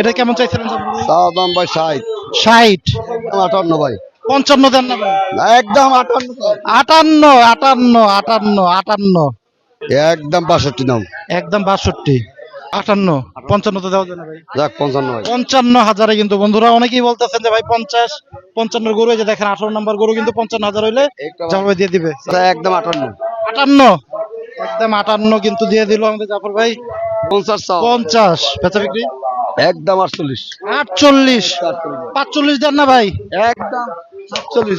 এটা কেমন চাইছিলেন চাওয়া দাম ভাই ষাট। ষাট? আটান্ন ভাই। পঞ্চান্ন দেন না ভাই। একদম আটান্ন। আটান্ন আটান্ন আটান্ন আটান্ন। একদম বাষট্টি দাম। একদম বাষট্টি আটান্ন পঞ্চান্ন তো দেওয়া যায় না ভাই। যাক পঞ্চান্ন ভাই। পঞ্চান্ন হাজারে কিন্তু বন্ধুরা অনেকেই বলতেছেন যে ভাই পঞ্চাশ পঞ্চান্ন গরু এই যে দেখেন আঠারো নম্বর গরু কিন্তু পঞ্চান্ন হাজার হইলে জাফর ভাই দিয়ে দিবে। একদম আটান্ন। আটান্ন? একদম আটান্ন কিন্তু দিয়ে দিল আমাদের জাফর ভাই। পঞ্চাশ পঞ্চাশ। বেচা বিক্রি? একদম আটচল্লিশ। আটচল্লিশ। পাঁচচল্লিশ দেন না ভাই। একদম সাতচল্লিশ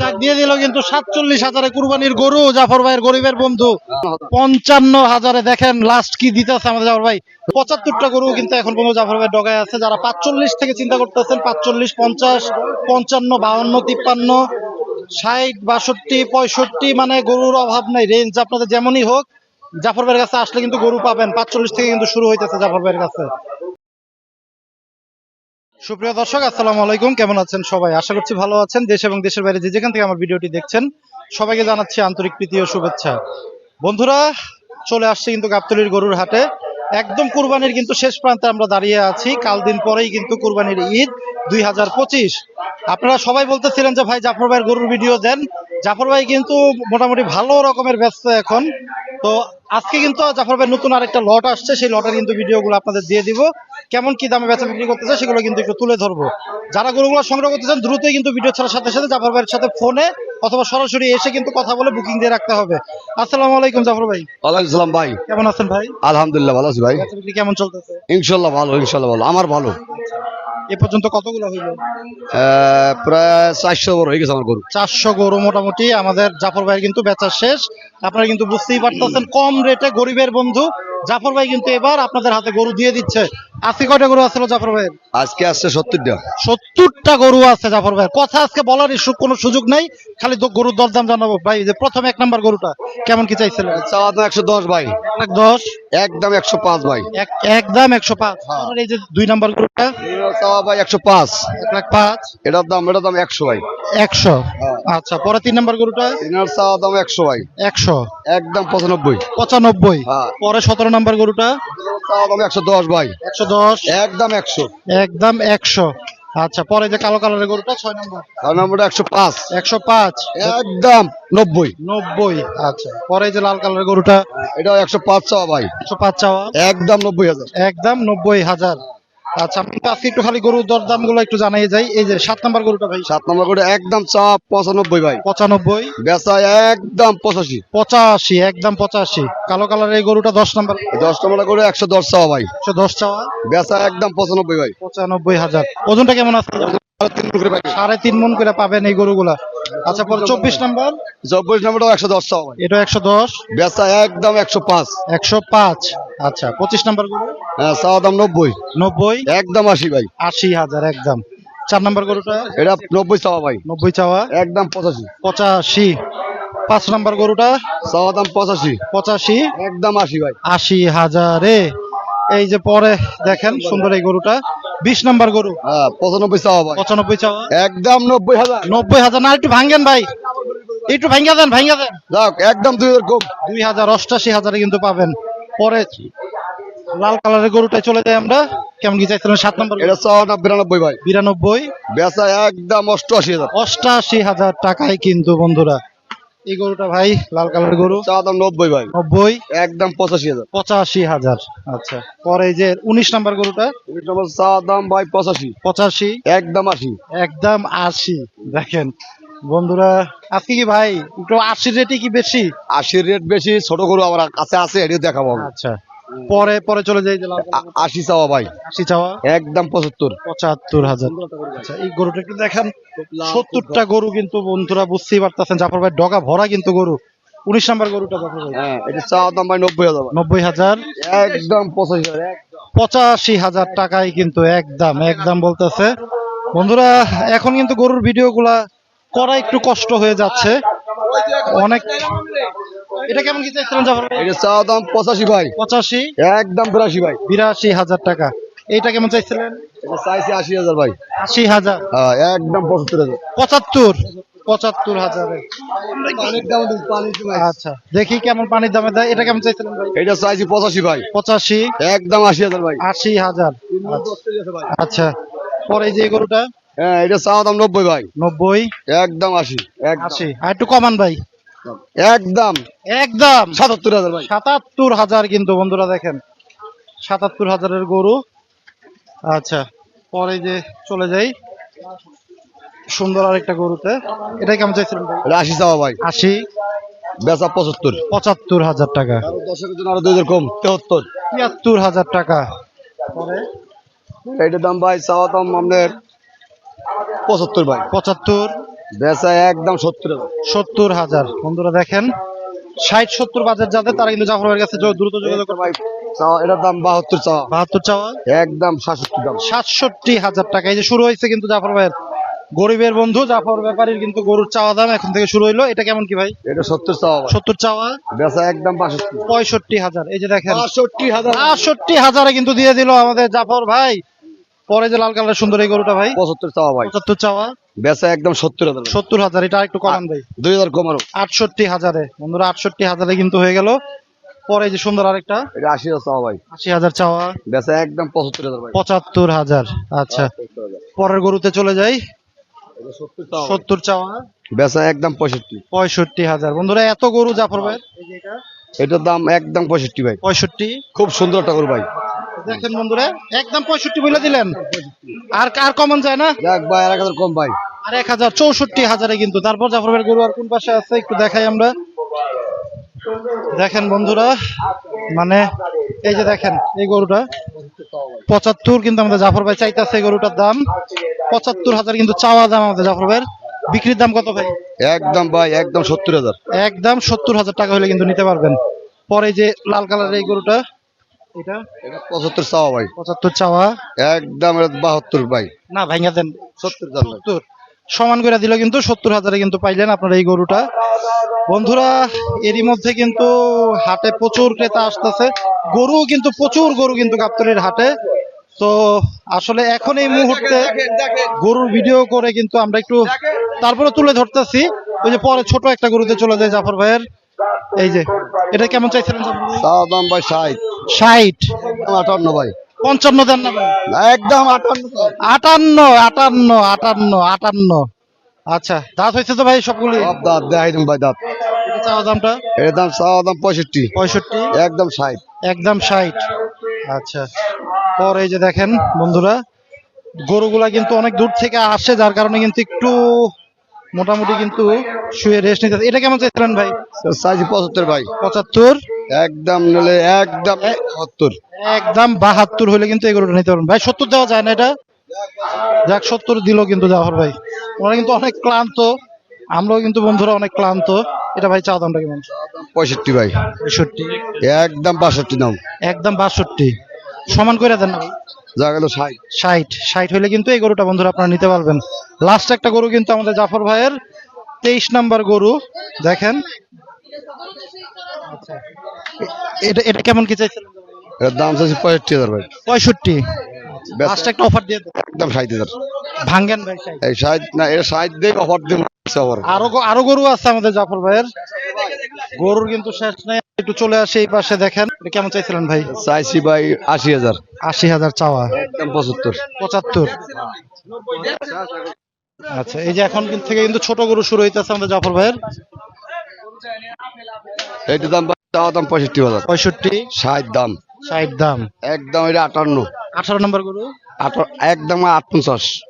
যাক। দিয়ে দিল কিন্তু সাতচল্লিশ হাজারে কুরবানির গরু জাফর ভাইয়ের গরিবের বন্ধু। পঞ্চান্ন হাজারে দেখেন লাস্ট কি দিতেছে আমাদের জাফর ভাই। পঁচাত্তরটা গরু কিন্তু এখন পর্যন্ত জাফর ভাই ডগায় আছে। যারা পাঁচচল্লিশ থেকে চিন্তা করতেছেন পাঁচচল্লিশ পঞ্চাশ পঞ্চান্ন তিপ্পান্ন ষাট বাষট্টি পঁয়ষট্টি মানে গরুর অভাব নাই রেঞ্জ আপনাদের যেমনই হোক জাফর ভাইয়ের কাছে আসলে কিন্তু গরু পাবেন। পাঁচচল্লিশ থেকে কিন্তু শুরু হইতেছে জাফর ভাইয়ের কাছে। সুপ্রিয় দর্শক, আসসালামু আলাইকুম। কেমন আছেন সবাই? আশা করছি ভালো আছেন। দেশ এবং দেশের বাইরে যে যেখান থেকে আমার ভিডিওটি দেখছেন, সবাইকে জানাচ্ছি আন্তরিক প্রীতি ও শুভেচ্ছা। বন্ধুরা, চলে আসছে কিন্তু গাবতলির গরুর হাটে। একদম কুরবানির কিন্তু শেষ প্রান্তে আমরা দাঁড়িয়ে আছি। কাল দিন পরেই কিন্তু কুরবানির ঈদ দুই হাজার পঁচিশ। আপনারা সবাই বলতেছিলেন যে ভাই জাফর ভাইয়ের গরুর ভিডিও দেন। জাফর ভাই কিন্তু মোটামুটি ভালো রকমের ব্যস্ত এখন। তো আজকে কিন্তু জাফর ভাই নতুন আরেকটা লট আসছে সেই লটের কিন্তু ভিডিওগুলো আপনাদের দিয়ে দিব। কেমন কি দামে বেচা বিক্রি করতেছে সেগুলো কিন্তু একটু তুলে ধরবো। যারা গরুগুলো সংগ্রহ করতে চান দ্রুতই কিন্তু ভিডিও ছাড়ার সাথে সাথে জাফর ভাইয়ের সাথে ফোনে অথবা সরাসরি এসে কিন্তু কথা বলে বুকিং দিয়ে রাখতে হবে। আসসালামু আলাইকুম জাফর ভাই। ওয়ালাইকুম সালাম ভাই। কেমন আছেন ভাই? আলহামদুলিল্লাহ ভালো আছি ভাই। কেমন চলতেছে? ইনশাল্লাহ ভালো ইনশাল্লাহ ভালো। আমার ভালো। এ পর্যন্ত কতগুলো হইল? প্রায় চারশো গরু হয়ে গেছে আমার গরু। চারশো গরু মোটামুটি আমাদের জাফর ভাইয়ের কিন্তু বেচা শেষ। আপনারা কিন্তু বুঝতেই পারতেছেন কম রেটে গরিবের বন্ধু জাফর ভাই কিন্তু এবার আপনাদের হাতে গরু দিয়ে দিচ্ছে। আজকে কয়টা গরু আসছিল জাফর ভাইয়ের? আজকে আসছে সত্তরটা। সত্তরটা গরু আছে জাফর ভাইয়ের। কথা আজকে বলার কোনো সুযোগ নাই। খালি গরুর দরদাম জানাব। ভাই যে প্রথম এক নাম্বার গরুটা কেমন কি চাইছিলেন? চাওয়া দাম একশো দশ ভাই। এক দশ? একদম একশো পাঁচ ভাই। একদম একশো পাঁচ। এই যে দুই নাম্বার গরুটা চাওয়া ভাই একশো পাঁচ। এক লাখ পাঁচ। এটার দাম এটার দাম একশো ভাই। একশো? আচ্ছা পরে তিন নাম্বার গরুটা? চাওয়া দাম একশো ভাই। একশো। একদম পঁচানব্বই। পঁচানব্বই। হ্যাঁ। পরে সতেরো নাম্বার গরুটা? একশো দশ ভাই। একশো দশ? একদম একশো। একদম একশো। আচ্ছা পরে যে কালো কালারের গরুটা ছয় নম্বর? ছয় নম্বরটা একশো পাঁচ। একশো পাঁচ? একদম নব্বই। নব্বই আচ্ছা। পরে যে লাল কালারের গরুটা? এটা একশো পাঁচ চাওয়া ভাই। একশো পাঁচ চাওয়া? একদম নব্বই হাজার। একদম নব্বই হাজার। আচ্ছা আমি আজকে একটু খালি গরুর দরদামগুলো একটু জানাই যাই। এই যে সাত নম্বর গরুটা ভাই। সাত নম্বর গরু একদম চাওয়া পঁচানব্বই ভাই। পঁচানব্বই। বেচা একদম পঁচাশি। পঁচাশি একদম পঁচাশি। কালো কালার এই গরুটা দশ নম্বর। দশ নম্বর গরু একশো দশ চাওয়া ভাই। একশো দশ চাওয়া। বেচা একদম পঁচানব্বই ভাই। পঁচানব্বই হাজার। ওজনটা কেমন আছে? সাড়ে তিন মন করে পাবেন এই গরুগুলা। আচ্ছা পরে চব্বিশ নম্বর? চব্বিশ নম্বরটাও একশো দশ এটা একশো দশ? বেচা একদম একশো পাঁচ। একশো পাঁচ। আচ্ছা পঁচিশ নম্বর গরু? হ্যাঁ চাওয়া দাম নব্বই। নব্বই? একদম আশি ভাই। আশি হাজার একদম। চার নম্বর গরুটা? এটা নব্বই চাওয়া ভাই। নব্বই চাওয়া? একদম পঁচাশি। পঁচাশি। পাঁচ নম্বর গরুটা? চাওয়া দাম পঁচাশি। পঁচাশি? একদম আশি ভাই। আশি হাজারে। এই যে পরে দেখেন সুন্দর এই গরুটা। বিশ নম্বর গরু। হ্যাঁ পঁচানব্বই চাওয়া ভাই। পঁচানব্বই চাওয়া। একদম নব্বই হাজার। নব্বই হাজার। না একটু ভাঙ্গেন ভাই। একটু ভাঙ্গা দেন ভাঙ্গা দেন। যাক একদম দুই হাজার কম। দুই হাজার অষ্টাশি হাজারে কিন্তু পাবেন। পরে লাল কালারের গরুটাই চলে যাই আমরা। কেমন কি চাইছিলেন? সাত নম্বর এটা চাওয়া বিরানব্বই ভাই। বিরানব্বই। বেচা একদম অষ্টআশি হাজার। অষ্টাশি হাজার টাকায় কিন্তু বন্ধুরা এই গরুটা ভাই লাল কালার গরু। চা দাম নব্বই ভাই। নব্বই? একদম পঁচাশি হাজার। পঁচাশি হাজার। আচ্ছা। পরে যে উনিশ নাম্বার গরুটা? উনিশ নম্বর চা দাম ভাই পঁচাশি। পঁচাশি? একদম আশি। একদম আশি। দেখেন বন্ধুরা আজকে কি ভাই একটু আশির রেটই কি বেশি? আশির রেট বেশি ছোট গরু আমার কাছে আছে এটিও দেখাবো আচ্ছা। পরে পরে চলে যাই আশি চাওয়া ভাই। আশি চাওয়া? একদম পঁচাত্তর। পঁচাত্তর হাজার। আচ্ছা এই গরুটা একটু দেখেন সত্তরটা গরু কিন্তু বন্ধুরা বুঝতেই পারতেছেন। জাফর ভাই ডগা ভরা কিন্তু গরু। উনিশ নাম্বার গরুটা জাফর ভাই। হ্যাঁ এটা চাওয়া দাম ভাই নব্বই হাজার। নব্বই হাজার? একদম পঁচাশি হাজার একদম। পঁচাশি হাজার টাকায় কিন্তু একদম একদম বলতেছে। বন্ধুরা এখন কিন্তু গরুর ভিডিও গুলা করা একটু কষ্ট হয়ে যাচ্ছে। অনেক এটা কেমন কি চাইছিলেন জাফর ভাই? এটা চাওয়া দাম পঁচাশি ভাই। পঁচাশি? একদম বিরাশি ভাই। বিরাশি হাজার টাকা। এইটা কেমন চাইছিলেন? এটা চাইছি আশি হাজার ভাই। আশি হাজার? হ্যাঁ একদম পঁচাত্তর হাজার। পঁচাত্তর? পঁচাত্তর হাজারে। আচ্ছা দেখি কেমন পানির দামে দেয়। এটা কেমন চাইছিলেন ভাই? এটা চাইছি পঁচাশি ভাই। পঁচাশি? একদম আশি হাজার ভাই। আশি হাজার। আচ্ছা পরে যে গরুটা। হ্যাঁ এটা চাওয়া দাম নব্বই ভাই। নব্বই? একদম আশি আশি। আর একটু কমান ভাই। একদম। একদম। সাতাত্তর হাজার ভাই। সাতাত্তর হাজার কিন্তু বন্ধুরা দেখেন। সাতাত্তর হাজারের গরু। আচ্ছা পরে যে চলে যাই। সুন্দর আরেকটা গরুতে। এটা কেমন চাইছিলেন ভাই? আশি চাওয়া ভাই। আশি? বেচা পঁচাত্তর। পঁচাত্তর হাজার টাকা। দশের জন্য আরও দুই হাজার কম তেহত্তর। তিয়াত্তর হাজার টাকা। পরে? এইটার দাম ভাই চাওয়া দাম আপনার পঁচাত্তর ভাই পঁচাত্তর? বেচা একদম সত্তর সত্তর হাজার। বন্ধুরা দেখেন ষাট সত্তর বাজার যাদের তারা কিন্তু জাফর ভাইয়ের কাছে দ্রুত যোগাযোগ ভাই চাওয়া এটার দাম বাহাত্তর চাওয়া। বাহাত্তর চাওয়া? একদম সাতষট্টি দাম। সাতষট্টি হাজার টাকা। এই যে শুরু হয়েছে কিন্তু জাফর ভাইয়ের গরিবের বন্ধু জাফর ব্যাপারীর কিন্তু গরুর চাওয়া দাম এখন থেকে শুরু হইল। এটা কেমন কি ভাই? এটা সত্তর চাওয়া সত্তর চাওয়া? বেচা একদম পঁয়ষট্টি হাজার। এই যে দেখেন বাষট্টি হাজার। বাষট্টি হাজারে কিন্তু দিয়ে দিল আমাদের জাফর ভাই। পরে যে লাল কালার সুন্দর এই গরুটা ভাই? পঁচাত্তর চাওয়া ভাই। পঁচাত্তর চাওয়া? বেচা একদম সত্তর হাজার। সত্তর হাজার এটা একটু কমান ভাই। দুই হাজার কম আরও আটষট্টি হাজারে। বন্ধুরা আটষট্টি হাজারে কিন্তু হয়ে গেল। পরে যে সুন্দর আরেকটা। এটা আশি হাজার চাওয়া ভাই। আশি হাজার চাওয়া। বেচা একদম পঁচাত্তর হাজার পঁচাত্তর হাজার আচ্ছা। পরের গরুতে চলে যাই। সত্তর চাওয়া বেচা একদম পঁয়ষট্টি। পঁয়ষট্টি হাজার। বন্ধুরা এত গরু জাফর ভাই এটার দাম একদম পঁয়ষট্টি ভাই। পঁয়ষট্টি। খুব সুন্দর একটা গরু ভাই। দেখেন বন্ধুরা একদম পঁয়ষট্টি বলে দিলেন। আর আর কমন যায় না? যাক ভাই আর এক হাজার কম ভাই। আর এক হাজার চৌষট্টি হাজারে কিন্তু। তারপর জাফর ভাইয়ের গরু আর কোন পাশে আছে? একটু দেখাই আমরা। দেখেন বন্ধুরা মানে এই যে দেখেন এই গরুটা। পঁচাত্তর কিন্তু আমাদের জাফর ভাই চাইতেছে এই গরুটার দাম। পঁচাত্তর হাজার কিন্তু চাওয়া দাম আমাদের জাফর ভাইয়ের। বিক্রির দাম কত ভাই? একদম ভাই একদম সত্তর হাজার। একদম সত্তর হাজার টাকা হলে কিন্তু নিতে পারবেন। পরে যে লাল কালারের এই গরুটা এটা? এটা পঁচাত্তর চাওয়া ভাই। পঁচাত্তর চাওয়া? একদম বাহাত্তর ভাই। না ভাইঙ্গা দেন। সত্তর সত্তর। সমান করে দিল কিন্তু সত্তর হাজারে কিন্তু পাইলেন আপনার এই গরুটা। বন্ধুরা এরই মধ্যে কিন্তু হাটে প্রচুর ক্রেতা আসতেছে। গরু কিন্তু প্রচুর গরু কিন্তু গাবতলির হাটে। তো আসলে এখন এই মুহূর্তে গরুর ভিডিও করে কিন্তু আমরা একটু তারপরে তুলে ধরতেছি। ওই যে পরে ছোট একটা গরুতে চলে যায় জাফর ভাইয়ের। এই যে এটা কেমন চাইছিলেন দাম ভাই ষাট। ষাট। আটান্ন ভাই। পঞ্চান্ন দেন না একদম আটান্ন। আটান্ন আটান্ন আটান্ন আচ্ছা দাঁত হয়েছে তো ভাই সবগুলি? সব দাঁত দেখাই দিন ভাই দাঁত। চাওয়া দামটা? এর দাম চাওয়া দাম পঁয়ষট্টি। পঁয়ষট্টি? একদম ষাট। একদম ষাট। আচ্ছা পর এই যে দেখেন বন্ধুরা গরুগুলা কিন্তু অনেক দূর থেকে আসে যার কারণে কিন্তু একটু মোটামুটি কিন্তু শুয়ে রেস্ট নিতে এটা কেমন চাইছিলেন ভাই? চাইছি পঁচাত্তর ভাই। পঁচাত্তর? একদম নিলে একদম সত্তর। একদম বাহাত্তর হলে কিন্তু গরুটা নিতে পারবেন। ভাই সত্তর দেওয়া যায় না এটা? যাক সত্তর দিল কিন্তু জাফর ভাই। ওরা কিন্তু অনেক ক্লান্ত। আমরাও কিন্তু বন্ধুরা অনেক ক্লান্ত। এটা ভাই চাওয়া দামটা কেমন? পঁয়ষট্টি ভাই। পঁয়ষট্টি। একদম বাষট্টি দাম। একদম বাষট্টি। সমান করে দেন না যা গেল ষাট। ষাট। ষাট হলে কিন্তু এই গরুটা বন্ধুরা আপনারা নিতে পারবেন। লাস্ট একটা গরু কিন্তু আমাদের জাফর ভাইয়ের তেইশ নাম্বার গরু। দেখেন। আচ্ছা। এটা এটা কেমন কি চাইছেন? এর দাম চাইছি পঁয়ষট্টি হাজার ভাই। পঁয়ষট্টি। লাস্ট একটা অফার দিয়ে দেন। একদম ষাট হাজার। ভাঙ্গেন ভাই ষাট। এই ষাট না এটা ষাট দিয়ে অফার অফার আরও গ- আরও গরু আছে আমাদের জাফর ভাইয়ের। গরুর কিন্তু শেষ নেই। একটু চলে আসে এই পাশে দেখেন। কেমন চাইছিলেন ভাই? চাইছি ভাই আশি হাজার। আশি হাজার চাওয়া। একদম পঁচাত্তর। পঁচাত্তর। আচ্ছা এই যে এখন কিন্তু থেকে কিন্তু ছোট গরু শুরু হইতেছে আমাদের জাফর ভাইয়ের। এইটার দাম চাওয়া দাম পঁয়ষট্টি হাজার। পঁয়ষট্টি? ষাট দাম। ষাট দাম। একদম এটা আটান্ন। আঠারো নম্বর গরু? আটা- একদম আটপঞ্চাশ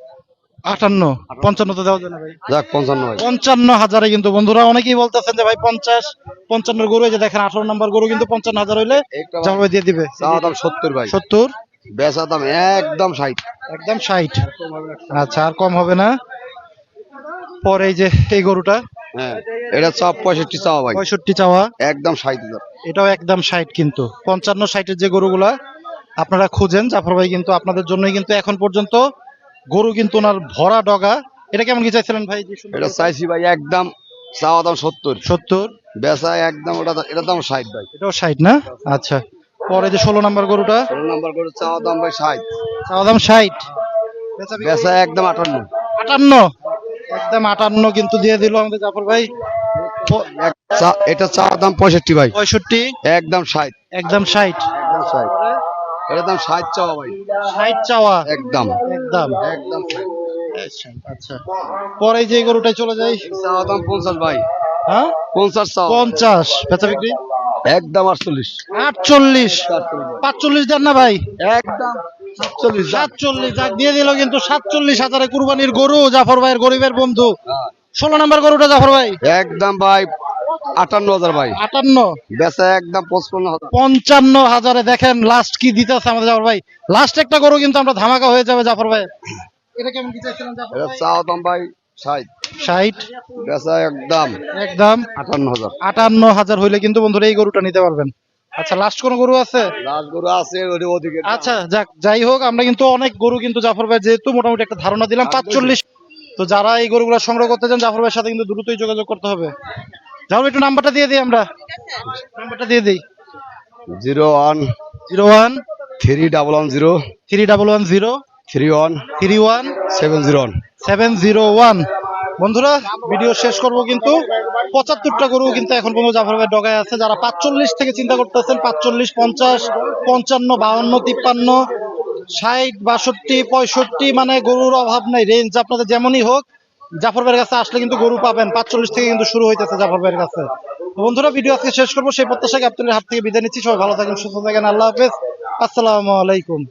আটান্ন পঞ্চান্ন তো দেওয়া যায় না ভাই। যাক পঞ্চান্ন পঞ্চান্ন হাজারে কিন্তু বন্ধুরা অনেকেই বলতেছেন যে ভাই পঞ্চাশ পঞ্চান্ন গরু এই যে দেখেন আঠারো নম্বর গরু কিন্তু পঞ্চান্ন হাজার হইলে একটা দিয়ে দিবে। দাম সত্তর ভাই। সত্তর? বেচা দাম একদম ষাট। একদম ষাট। আচ্ছা আর কম হবে না। পরে এই যে এই গরুটা। হ্যাঁ এটা চাপ পঁয়ষট্টি চাওয়া ভাই। পঁয়ষট্টি চাওয়া। একদম ষাট এটাও একদম ষাট কিন্তু। পঞ্চান্ন ষাটের যে গরুগুলা আপনারা খুঁজেন। জাফর ভাই কিন্তু আপনাদের জন্যই কিন্তু এখন পর্যন্ত গরু কিন্তু ওনার ভরা ডগা। এটা কেমন কি চাইছিলেন ভাই? এটা চাইছি ভাই একদম চাওয়া দাম সত্তর। সত্তর? বেচা একদম ওটা এটা দাম ষাট ভাই। এটাও ষাট না? আচ্ছা। পরে যে ষোলো নাম্বার গরুটা? ষোলো নম্বর গরু চাওয়া দাম ভাই ষাট। চাওয়া দাম ষাট। বেচা একদম আটান্ন। আটান্ন? একদম আটান্ন কিন্তু দিয়ে দিল আমাদের জাফর ভাই। এটা চা দাম পঁয়ষট্টি ভাই। পঁয়ষট্টি? একদম ষাট একদম ষাট। একদম ষাট। এটা দাম ষাট চাওয়া ভাই। ষাট চাওয়া? একদম। একদম? একদম আচ্ছা। পরে যে গরুটাই চলে যাই? চাওয়া দাম পঞ্চাশ ভাই। হ্যাঁ? পঞ্চাশ চাওয়া। পঞ্চাশ। বেচা বিক্রি? একদম আটচল্লিশ। আটচল্লিশ। পাঁচচল্লিশ দেন না ভাই? একদম সাতচল্লিশ। সাতচল্লিশ যাক দিয়ে দিল কিন্তু সাতচল্লিশ হাজারে কুরবানির গরু জাফর ভাইয়ের গরিবের বন্ধু। ষোলো নম্বর গরুটা জাফর ভাই? একদম ভাই আটান্ন হাজার ভাই। আটান্ন? বেচা একদম পঁচপন্ন পঞ্চান্ন হাজারে দেখেন লাস্ট কি দিতেছে আমাদের জাফর ভাই। লাস্ট একটা গরু কিন্তু আমরা ধামাকা হয়ে যাবে জাফর ভাই। এটা কেমন কি চাইছিলেন জাফর ভাই? চাওয়া দাম ভাই ষাট। বেচা একদম একদম? আটান্ন হাজার। আটান্ন হাজার হইলে কিন্তু বন্ধুরা এই গরুটা নিতে পারবেন। আচ্ছা লাস্ট কোন গরু আছে? লাল গরু আছে ওদিকে। আচ্ছা যাক যাই হোক আমরা কিন্তু অনেক গরু কিন্তু জাফর ভাই যেহেতু মোটামুটি একটা ধারণা দিলাম পাঁচচল্লিশ। তো যারা এই গরুগুলো সংগ্রহ করতে চান জাফর ভাইয়ের সাথে কিন্তু দ্রুতই যোগাযোগ করতে হবে। ভাই, একটু নাম্বারটা দিয়ে দিই আমরা। নাম্বারটা দিয়ে দিই। Zero one zero one three double one zero three double one zero three one three one seven zero one. Seven zero one. বন্ধুরা ভিডিও শেষ করব কিন্তু পঁচাত্তরটা গরু কিন্তু এখন পর্যন্ত জাফর ভাই ডগায় আছে। যারা পাঁচচল্লিশ থেকে চিন্তা করতেছেন পাঁচচল্লিশ পঞ্চাশ পঞ্চান্ন বাউন্ন তিপ্পান্ন ষাট বাষট্টি পঁয়ষট্টি মানে গরুর অভাব নাই। রেঞ্জ আপনাদের যেমনই হোক জাফর ভাইয়ের কাছে আসলে কিন্তু গরু পাবেন। পাঁচচল্লিশ থেকে কিন্তু শুরু হইতেছে জাফর ভাইয়ের কাছে বন্ধুরা ভিডিও আজকে শেষ করব। সেই প্রত্যাশাকে আপনাদের হাত থেকে বিদায় নিচ্ছি। সবাই ভালো থাকেন, সুস্থ থাকেন। আল্লাহ হাফেজ। আসসালামু আলাইকুম।